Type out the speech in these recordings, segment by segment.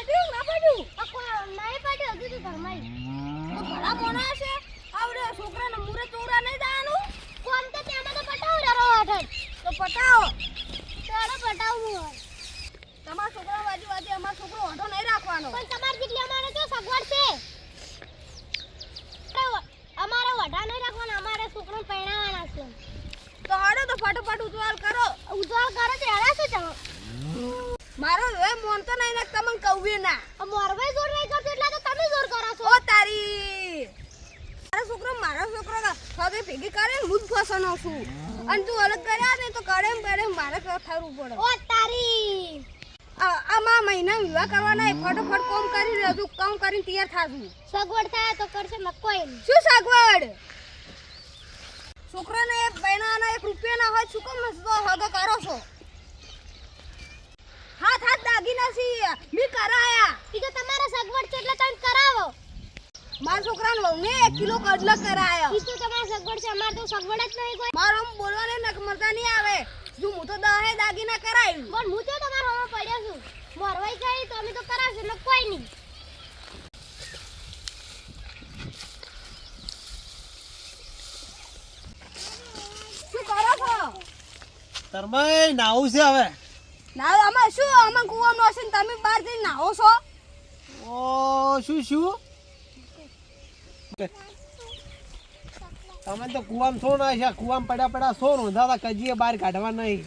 પડ્યું ના પડ્યું? આ નહીં પડ્યો હજુ તો ઘરમાં તો ભલા મોણા છે. આવડે છોકરાને મુરે ચોરા નહીં જવાનું તો તેમાં તો પટાવડારો હઠ તો પટાવો. ચાલો પટાવવું હોય. તમારા છોકરા બાજુ બાજુ અમારો છોકરો ઓઢો નહીં રાખવાનો. પણ તમાર જેટલી અમારે તો સગવડ છે. અમારે વઢા નહીં રાખવાના અમારે છોકરાને પરણાવવાના છે. તો હાડો તો ફટાફટ ઉજવાલ કરો. ઉજવાળ કરો તો એના શું ચાલો મારો હવે મોન તો નહીં ને તમને કહું ના. મોરવે જોર નહીં કરતો એટલે તો તમે જોર કરો છો. ઓ તારી. મારો છોકરો મારો છોકરો સાથે ભેગી કરે હું જ ફસવાનો છું. અને તું અલગ કર્યા ને તો કરે કરે મારે થવું પડે. ઓ તારી. આ- આમાં મહિના વિવાહ કરવાના ફટાફટ કોમ કરી રહ્યો કામ કરીને તૈયાર થાશું. સગવડ થાય તો કરશે ન કોઈ શું સગવડ? છોકરાને એક બહેનાના એક રૂપિયા ના હોય શું કામ હગો કરો છો? હાથ હાથ દાગીના સી મી કરાયા. ઈ તો તમારા સગવડ છે એટલે તમે કરાવો. મારા છોકરાને વહુને એક કિલો કડલા કરાયો. ઈ તો તમારે સગવડ છે અમારે તો સગવડ જ નહીં કોઈ. મારો આમ બોલવાને નક મરતા નહીં આવે. જો હું તો દહે દાગીના કરાયું? પણ હું તો તમારો હોમો પડ્યો છું. મરવાઈ ગઈ તો અમે તો કરાવશું ને કોઈ નહીં. શું કરો છો? તરમાઈ નાવું છે હવે. ના આમાં શું? આમાં કૂવામાં હશે ને તમે બહાર જઈને નાહો છો? ઓ શું શું? તમે તો કુવામ છો ના છે કુવામ પડ્યા પડ્યા છો નોંધાતા કજીએ બહાર કાઢવા નહીં.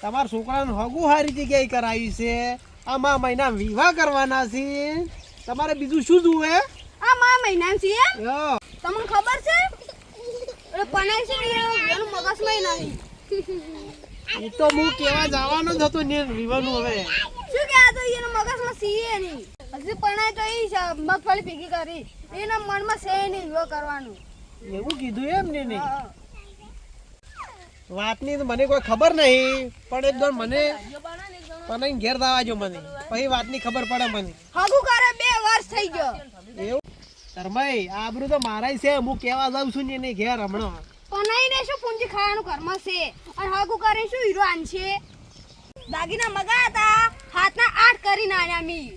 તમારા છોકરાનું હગું સારી જગ્યાએ કરાવી છે. આમાં મહિના વિવાહ કરવાના છે. તમારે બીજું શું જુએ? આ મા મહિના છે તમને ખબર છે? એટલે પનાઈ છે મગજમાં નહીં એ તો હું કેવા જવાનો જ હતો ને રીવાનું હવે. શું કે આ તો એના મગજમાં સીએ નહીં. હજી પણ તો એ મગફળી ભેગી કરી. એના મનમાં છે નહીં વિવાહ કરવાનું. એવું કીધું એમ ને નહીં વાતની તો મને કોઈ ખબર નહીં પણ એકદમ મને મને ઘેર દાવાજો મને. પછી વાતની ખબર પડે મને. હગું કરે બે વર્ષ થઈ ગયો. એવું? ધર્માઈ આબરું તો મારાય છે. હું કેવા જાઉં છું ને નહીં ઘેર હમણાં. પનાઈ નહીં શું પૂંજી ખાવાનું ઘરમાં છે. અને હગુ કરે શું હીરો છે દાગીના મગા હતા, હાથના આઠ કરીને આયા મી.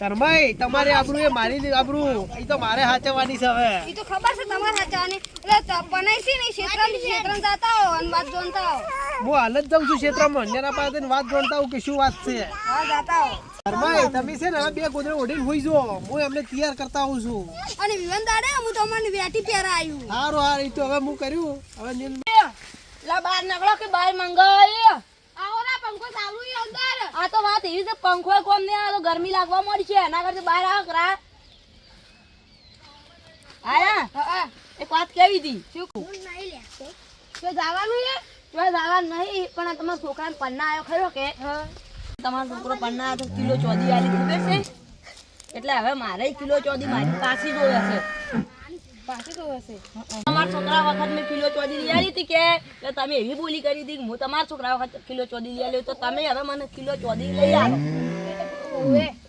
ધર્માઈ તમારે આબરૂ એ મારી આબરૂ એ તો મારે હાચવવાની છે હવે. એ તો ખબર છે તમારે સાચાવાની એટલે ત- પનાઈ છે ને ક્ષેત્રમ ક્ષેત્રમ જાતા હો અને વાત જોનતા હો. હું હાલ જ જાઉં છું ક્ષેત્રમાં અન્યના પાસે વાત જોડતા હું કે શું વાત છે. હા જાતા હો. ધર્માઈ તમે છે ને બે ગોદરે ઓઢીને હોઈ જો હું એમને તૈયાર કરતા આવું છું. અને વિવન દાડે હું તમને વેટી પહેરા આવ્યું સારું હાર એ તો હવે હું કર્યું. હવે નીલ- લા બહાર નકળો કે બહાર મંગાય પંખો ચાલુ અંદર. આ તો વાત એવી છે પંખો કોમ ને આ તો ગરમી લાગવા મળી છે. એના કરતા બહાર આવો કરા. આયા. એક વાત કેવી હતી? શું હું નહીં લે તો જવાનું છે? તો જવાનું નહીં પણ આ તમારા છોકરાને પન્ના આવ્યો ખરો કે? તમારો છોકરો પન્ના આવ્યો તો કિલો ચોદી આલી ખબર છે? એટલે હવે મારે કિલો ચોદી મારી પાછી જોયા છે. પાછી જોવે છે તમારા છોકરા વખત મેં કિલો ચોદી લઈ આલી હતી કે? તમે એવી બોલી કરી હતી કે હું તમારા છોકરા વખત કિલો ચોદી લઈ આલી તો તમે હવે મને કિલો ચોદી લઈ આવો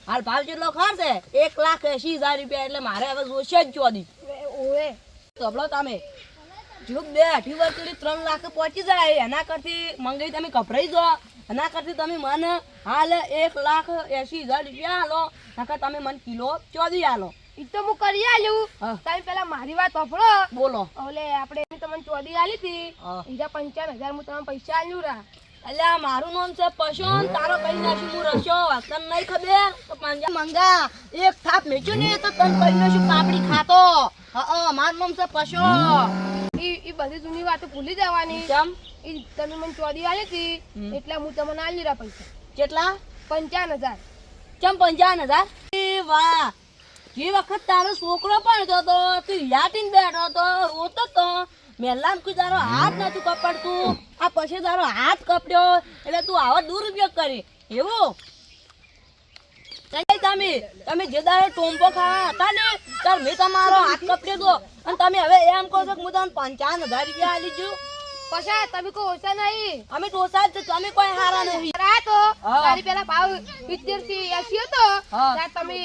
હાલ ભાવ કેટલો ખર્ચ એક લાખ એસી હજાર રૂપિયા એટલે મારે હવે જોશે જ ચોદી. તબલો તમે જો બે અઢી વર્ષ ત્રણ લાખ પહોંચી જાય એના કરતી મંગાઈ તમે કપડાઈ જો એના કરતી તમે મને હાલ એક લાખ એસી હજાર રૂપિયા હાલો નકર તમે મને કિલો ચોદી હાલો તો હું કરી આલ્યું તમે પેલા મારી વાત સાંભળો. બોલો. ઓલે આપણે તમને ચોદી આલી હતી બીજા પંચાવન હજાર હું તમને પૈસા આલ્યું રા. એટલે મારું નામ છે પશુન. તારો કઈ નાખ્યું હું રશો તને નહીં ખબર? તો પંજા મંગા એક થાપ મેચ્યું ને તો તને કઈ નાખ્યું? પાપડી ખાતો. હા મારું નામ છે પશો ઈ ઈ બધી જૂની વાતો ભૂલી જવાની. કેમ? ઈ તમે મને ચોદી આલી હતી. એટલે હું તમને આલી રા પૈસા. કેટલા? પંચાવન હજાર. કેમ પંચાવન હજાર? વાહ. જે વખત તારો છોકરો પણ હતો તું યાટીને બેઠો તો રોતો તો. મેલામ કુ તારો હાથ નતું કપડતું. આ પછી તારો હાથ કપડ્યો એટલે તું આવો દુરુપયોગ કરી. એવું? તમે તમે જે દાડે ટોમ્પો ખાવા હતા ને તાર મેં તમારો હાથ કપડ્યો તો. અને તમે હવે એમ કહો છો કે હું તમને પંચાવન હજાર રૂપિયા આલી છું પછી તમે કોઈ ઓછા નહીં. અમે ટોસા જ તમે કોઈ હારા નહીં. તો. તારી પેલા ભાવ સિત્તેરથી એસી હતો તમે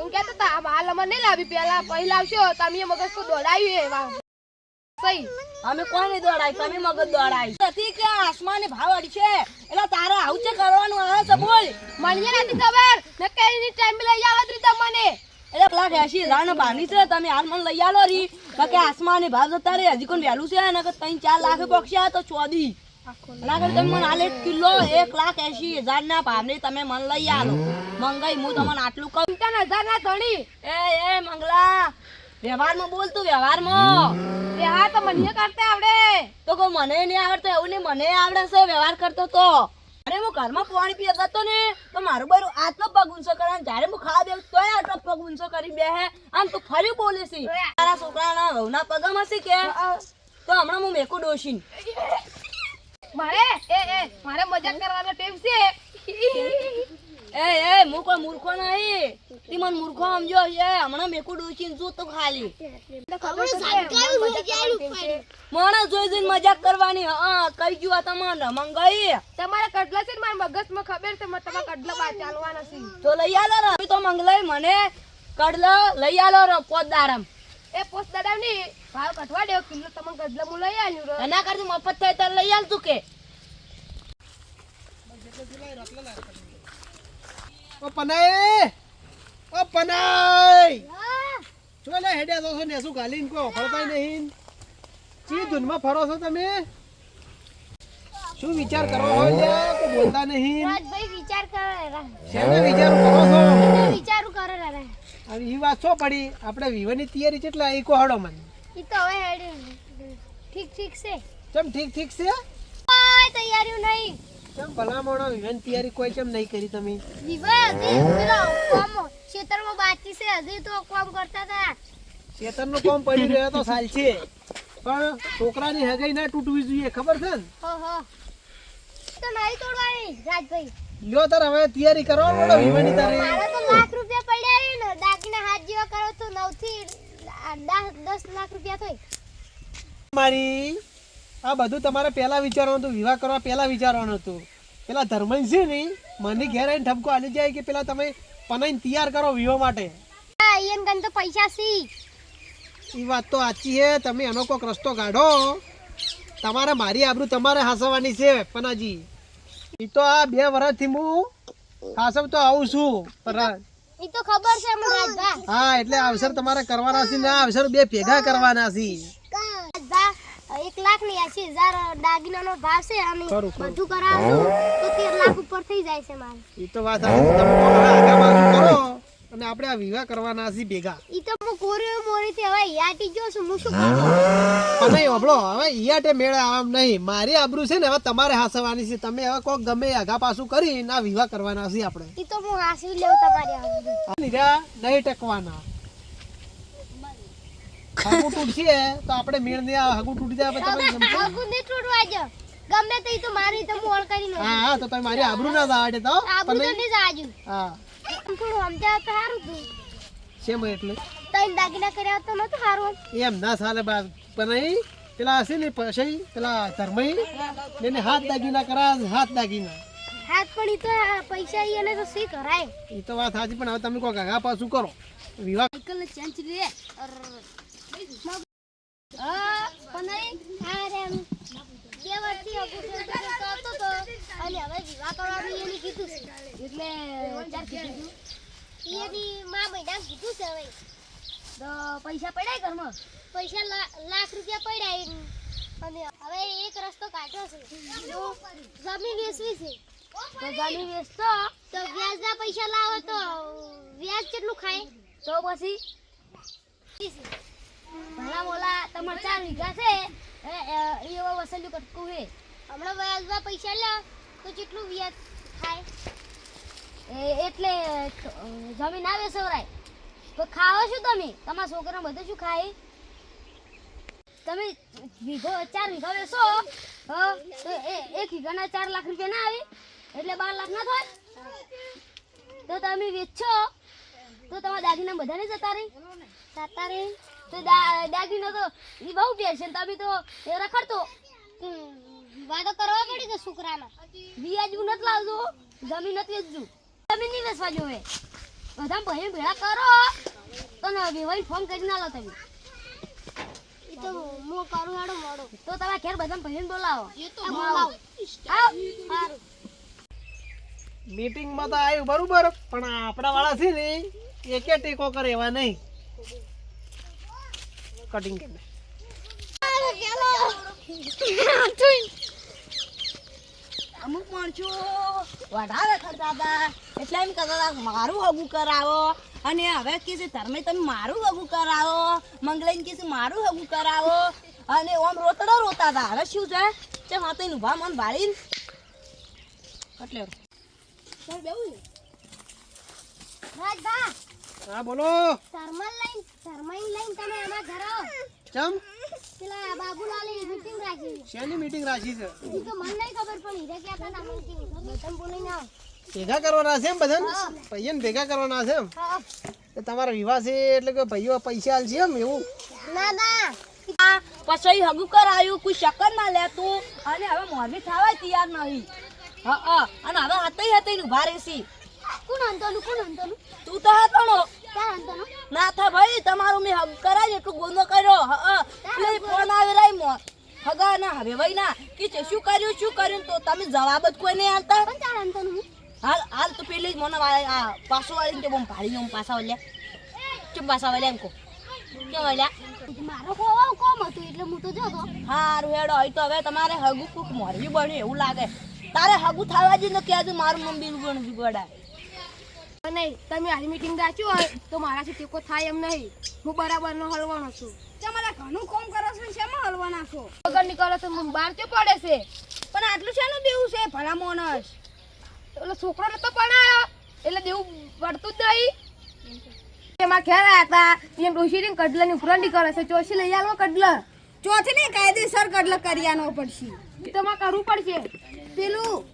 એમ કહેતો હતા આ હાલ નહીં લાવી પેલા પહેલા લાવશો તમે મગજ તો દોડાવ્યું એવા સહી અમે કોઈ દોડાય તમે મગજ દોડાય. નથી કે આસમાને ભાવ અડશે. એટલે તારે આવું છે કરવાનું આવે છે બોલ. મને નથી ખબર. ને કઈ ટાઈમ લઈ આવત રી તમને? એટલે પેલા એસી હજાર ને બાંધી છે તમે હાલ મને લઈ આલો રી. બાકી આસમાને ભાવ જતા રે હજી કોણ વહેલું છે ને ત્રણ ચાર લાખ પક્ષી તો ચોદી. એના તમે મને આલે કિલો એક લાખ એસી હજાર ના ભાવની તમે મને લઈ આલો. મંગાઈ હું તમને આટલું કહું. તને હજાર ના ધણી. એ એ મંગલા વ્યવહારમાં બોલ તું વ્યવહારમાં. એ હા તો મને કરતા આવડે. તો કો મને નહીં આવડતો એવું નહીં મને આવડે છે વ્યવહાર કરતો તો. અરે હું ઘરમાં પાણી પીતો હતો ને તો મારું બરું આટલો પગ ઊંચો કરે અને જ્યારે હું ખાવા દેવું તોય આટલો પગ ઊંચો કરી બે હે આમ તું ફરી બોલે છે. તારા છોકરાના વહુના પગમાં હશે કે? તો હમણાં હું મેકું ડોશીન. મારે? એ એ મારે મજાક કરવાનો ટેપ છે. એ એ હું કોઈ મૂર્ખો નહીં. તી મને મૂર્ખો સમજો છે. હમણાં મેકું ડોચીન શું તો ખાલી. મને જોઈ જોઈને મજાક કરવાની. હા કઈ ગયું આ તમને મંગાઈ તમારે કડલા છે ને મારા મગજમાં ખબર છે? મારે તમારા કડલા બા ચાલવાના છે. તો લઈ આલો રે. તો મંગલાઈ મને કડલો લઈ આલો રે પોતદારમ. એ પોસ્ટ દાડા ની ભાવ કટવા દેવ કિલો તમને કડલા મુ લઈ આવ્યું રો એના કરતી મફત થાય તો લઈ આલ તું કે. ઓ પનાય ઓ પનાય જો લે હેડ્યા તો છો? ને શું ગાલીન કોઈ ઓફળતા નહીં? ચી ધૂનમાં ફરો છો તમે? શું વિચાર કરો હોય લે બોલતા નહીં? રાજભાઈ વિચાર કરે શેનો વિચાર કરો છો? એ વાત શું પડી? આપણે વિવાની તૈયારી કેટલા? એ કોહડો મને. ઈ તો હવે હેડ ઠીક ઠીક છે. ચમ ઠીક ઠીક છે? કોઈ તૈયારી નહીં. ચમ ભલા મોણો વિવાની તૈયારી કોઈ ચમ નહીં કરી તમે? વિવાહ પેલો કોમ ખેતરમાં બાકી છે હજી તો કોમ કરતા હતા. ખેતરનું કામ પડી રહ્યો તો સાલ છે. પણ છોકરાની હગાઈ ના તૂટવી જોઈએ ખબર છે ને? હો હો. તો નહીં તોડવાની રાજભાઈ. લ્યો તાર હવે તૈયારી કરવાનો મોડો વિવાની તારે મારે તો લાખ દાગીના કરો તો 9 થી દસ લાખ રૂપિયા થાય. મારી આ બધું તમારે પહેલા વિચારવાનું હતું વિવાહ કરવા પહેલા વિચારવાનું હતું. પેલા ધર્મન છે ને મને ઘેર આવીને ઠપકો આલી જાય કે પેલા તમે પનાઈને તૈયાર કરો વિવાહ માટે? ઈયન ગન તો પૈસા સી એ વાત તો સાચી છે તમે એનો કોઈક રસ્તો કાઢો. તમારે મારી આબરૂ તમારે હાસવાની છે પનાજી. એ તો આ બે વર્ષથી હું હાસવ તો આવું છું પણ ઈ તો ખબર છે મને રાજભા હા એટલે અવસર તમારે કરવાના છે ના અવસર બે ભેગા કરવાના છે એક લાખની એસી હજાર દાગીનાનો ભાવ છે અને. બધું કરાવું તો તેર લાખ ઉપર થઈ જાય છે મારે એ તો વાત. તમે કરો અને આપણે આ વિવાહ કરવાના છે ભેગા. ઈ તો હું કોરે મોરી થી હવે યાટી જો છું હું શું કરું? નહીં હવે યાટે મેળે આમ નહીં. મારી આબરૂ છે ને હવે તમારે હાસવાની છે. તમે હવે કોક ગમે આગા પાછું કરી ના વિવાહ કરવાના છે આપણે. ઈ તો હું હાસી લેવ તમારી આબરૂ. નીરા નહીં ટકવાના. હગું તૂટશે તો આપણે મેળ ને હાગુ હગું તૂટી જાય પછી તમે ગમશે? આગુ ને તોડવા જ ગમે તે તો મારી તો મોળ કરી નો હા હા તો તમે મારી આબરૂ ના દાડે તો. આબરૂ તો નહીં. જાજુ. હા. થોડું સમજાવ તો સારું તું શેમ એટલે? તઈ દાગીના કર્યા તો નતું સારું એમ ના સાલે બા પણ પેલા હશે ને પછી પેલા ધર્મઈ? એને હાથ દાગીના કરા હાથ દાગીના. હાથ પણ ઈ તો પૈસા ઈ એને તો સી કરાય. એ તો વાત સાચી પણ હવે તમે કો કાકા પાછું કરો. વિવાહ સાયકલ ચેન્જ રે. હા પણ આ રે. એમ બે વર્ષથી અગું કરતો તો અને હવે વિવાહ કરવાનું એને કીધું છે. એટલે ચાર કીધું એની માં મહિના કીધું છે હવે. તો પૈસા પડ્યા ઘરમાં? પૈસા લાખ રૂપિયા પડ્યા અને હવે એક રસ્તો કાઢ્યો છે. જમીન વેચવી છે. તો જમીન વેચતો? તો વ્યાજના પૈસા લાવો તો વ્યાજ કેટલું ખાય? તો પછી? ભલા બોલા તમારે ચાર વીઘા છે. એ એવો વસલ્યું કટકું છે હમણાં પૈસા લો તો કેટલું વ્યાજ થાય. એટલે જમીન આવે સવરાય. તો ખાઓ શું તમે? તમારા છોકરા બધું શું ખાય? તમે વીઘો ચાર વીઘા વેચો હા, તો એક વીઘાના ચાર લાખ રૂપિયા ના આવે એટલે બાર લાખ ના થાય. તો તમે વેચો. તો તમારા દાગીના બધાને જતા રહી. જતા રહી. તો દા- દાગીનો તો એ બહુ પહેરશે તમે તો રખડતો. વાતો કરવા પડી કે છોકરાના. વ્યાજવું નથી લાવજો જમીન નથી વેચજો જમીન નહીં વેચવા જોવે. બધા ભાઈ ભેળા કરો. વેવાઈ ફોન કરી ના લો તમે. તો હું કરું હેડો મોડો. તો તમે ઘેર બધા ભાઈને બોલાવો. આ બોલાવો. આવ. મીટિંગમાં તો આવ્યું બરોબર પણ આપણા વાળા છે ને એકે ટેકો કરે એવા નહીં. કટિંગ કરી નાખ. અમુક માણસો વધારે કરતા હતા. એટલે એમ કહેતા હતા મારું હગું કરાવો. અને હવે કે છે તમે તમે મારું હગું કરાવો. મંગલાઈને કે છે મારું હગું કરાવો. અને ઓમ રોતડો રોતા હતા. હવે શું છે? તે માતે ઊભા મન ભાળીને એટલે. રાજભા હા બોલો. થર્મલ લાઈન થર્મલ લાઈન તમે અમાર ઘર આવો ચમ? પેલા બાબુલાલે મીટિંગ રાખી. છે શેની મીટિંગ રાખી છે? ઈ તો મને નહીં ખબર પણ હીરે કહેતા હતા મીટિંગ બધા બોલી ના ભેગા કરવાના છે એમ બધા પૈયાને ભેગા કરવાના છે એમ? તમારા વિવાહ છે એટલે કે ભાઈઓ પૈસા આલશે એમ એવું? ના ના. આ પછી હગું કરાયું કોઈ શક્કર ના લેતું અને હવે મોરબી થવા તૈયાર નહીં. હા હા. અને હવે હાથે હાથે ભારે રહેશી. કોણ અંતોનું કોણ અંતોનું તું તો હાથણો ક્યાં અંતોનું ના થા ભાઈ તમારું મેં હગ કરાય એટલું ગુનો કર્યો. હા. એટલે ફોન આવી રહી મો હગા ના હવે ભાઈ ના. કે છે શું કર્યું શું કર્યું? તો તમે જવાબ જ કોઈ નહીં આલતા પણ ચાર અંતોનું હાલ હાલ તો પેલી મને આ પાછો વાળી કે બમ ભાડી હું પાછા વળ્યા. ચુપ પાછા વળ્યા એમ કહો? કેમ વળ્યા? મારો ખોવા કોમ હતું એટલે હું તો જોતો હારું હેડો હોય તો હવે તમારે હગું કુક મોરવી બન્યું એવું લાગે. તારે હગું થવા જ ન કહેજો મારું મમ્મી બનવી પડે નહીં તમે આની મીટિંગ રાખ્યું હોય તો મારાથી ટેકો થાય એમ નહીં. હું બરાબર નો હલવાનો છું. તમારે ઘણું કોમ કરો છો ને શેમાં હલવાના છો? વગર નીકળો તો મને બહાર તો પડે છે? પણ આટલું શેનું દેવું છે ભલા મોનસ એટલે છોકરો નતો પડાયો એટલે દેવું પડતું જ નહીં. એમાં આવ્યા હતા? એમ ડોશી કડલા ની ઉપરંડી કરે છે ચોથી લઈ આવો કડલા. ચોથી નહીં કાયદેસર કડલા કરી આનો પડશે. એ તો કરવું પડશે. પેલું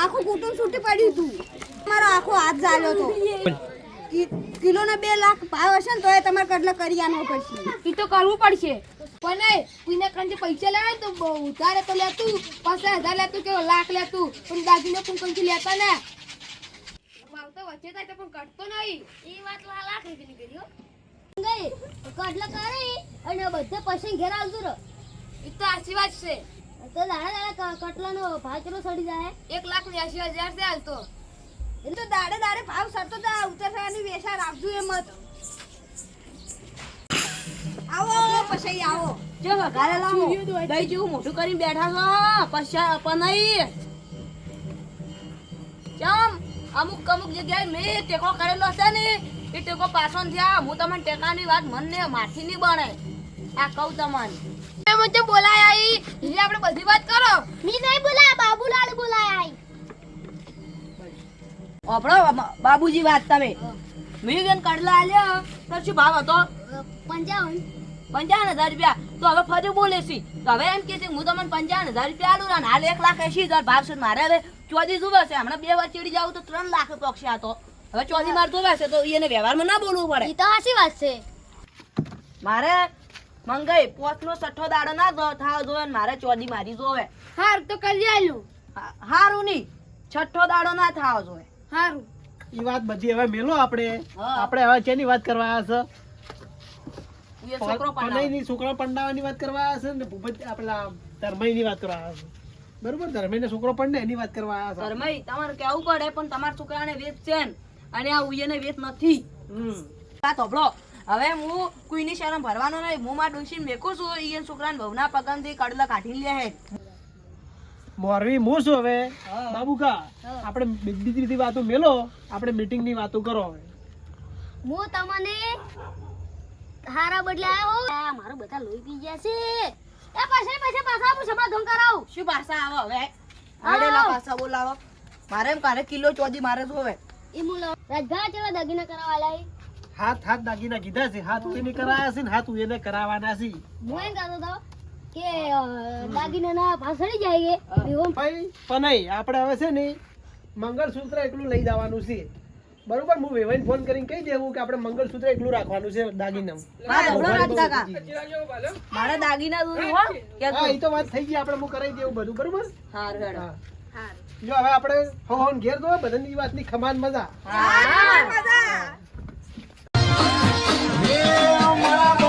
આખું કુટુંબ છૂટી પડ્યું હતું મારો આખો હાથ ચાલ્યો હતો કિલો ના બે લાખ ભાવ હશે ને તો એ તમારે કડલા કરી આનો પડશે. એ તો કરવું પડશે. પણ કોઈને કંઈ પૈસા લેવા તો બહુ ઉધારે તો લેતું પચાસ હજાર લેતું કે લાખ લેતું. પણ દાગીને પણ કંઈથી લેતા ને. ભાવ તો વચ્ચે થાય તો પણ કટતો નહીં. એ વાત લા લાખ રૂપિયાની કરી હો. ગઈ. કડલા કરી અને બધે પછી ઘેર આવતું રહો એ તો આશીર્વાદ છે. તો દાડા દાડા કટલાનો ભાવ કેટલો સડી જાય. એક લાખ ને એસી હજાર છે હાલ તો. એટલે તો દાડે દાડે ભાવ સરતો તો ઉતર થવાની વેસા રાખજો એમ જ. આવો પછી આવો. જો વઘારે લાવો દહીં જેવું મોટું કરીને બેઠા છો પછી પનાઈ ચમ અમુક અમુક જગ્યાએ મેં ટેકો કરેલો છે ને એ ટેકો પાછો થયા હું તમને ટેકાની વાત મનને માથી નહીં બને આ કહું તમને. જ બોલાય આઈ. એટલે આપણે બધી વાત કરો. મી નહીં બોલાય બાબુલાલ બોલાય આઈ. આપણો બાબુજી વાત તમે. મી ગન કડલા આલ્યા તો શું ભાવ હતો? પંચાવન. પંચાવન હજાર રૂપિયા. તો હવે ફરી બોલે છે. તો હવે એમ કે છે હું તમને પંચાવન હજાર રૂપિયા આલું ને હાલ એક લાખ એસી હજાર ભાવ છે મારે હવે ચોથી જુવે છે. હમણાં બે વાર ચડી જાવ તો ત્રણ લાખ પક્ષી હતો હવે ચોથી માર જોવે છે તો એને વ્યવહારમાં ના બોલવું પડે. એ તો હાસી વાત છે. મારે મંગાઈ પોત નો છઠ્ઠો દાડો ના થાવ જોવે ને મારે ચોદી મારી જોવે. હાર તો કરી આલ્યું હારું નહીં છઠ્ઠો દાડો ના થાવ જોવે. હારું. ઈ વાત બધી હવે મેલો આપણે. આપણે હવે ચેની વાત કરવા આવ્યા છે? છોકરો પંડાવાની વાત કરવા આવ્યા છે ને? વાત કરવા આવ્યા છે. બરોબર? ધર્મઈને છોકરો પંડે એની વાત કરવા આવ્યા છે. તમારે કેવું પડે? પણ તમારા છોકરાને વેચ છે ને. અને આ ઉયને વેચ નથી. હમ. વાત હોભળો. હવે હું કોઈની શરમ ભરવાનો નહીં. હું મારા ડોશીને મેકું છું. એ છોકરાને ભવના પગમથી કડલા કાઢી લે હે. મોરવી મો છું હવે. બાબુકા આપણે બીજી બીજી વાતો મેલો. આપણે મીટિંગની વાતો કરો હવે. હું તમને હારા બદલે આવ્યો મારો બધા લોહી પી ગયા છે. એ પછી પછી પાછા હું સમાધાન કરાવ. શું પાછા આવો હવે? આડેલા ભાષા બોલાવો. મારે એમ કારે કિલો ચોદી મારે જોવે એ મુલા રાજભા ચેવા દાગીના કરાવવા લાવી હાથ હાથ દાગીના કીધા છે. હાથ એને કરાયા છે ને હાથ એને કરાવવાના છે. હું એમ કહેતો હતો કે દાગીનાના ભાવ જાય ભાઈ પનાઈ આપણે હવે છે ને મંગળસૂત્ર એકલું લઈ જવાનું છે. બરોબર હું વેવાઈને ફોન કરીને કહી દેવું કે આપણે મંગળસૂત્ર એકલું રાખવાનું છે દાગીના મારે દાગીના દૂધ હો હા એ તો વાત થઈ ગઈ આપણે હું કરાવી દેવું બધું બરોબર? હાર હા. જો હવે આપણે હો હોન ઘેર દો બધાની વાતની ખમાન મજા. હા meu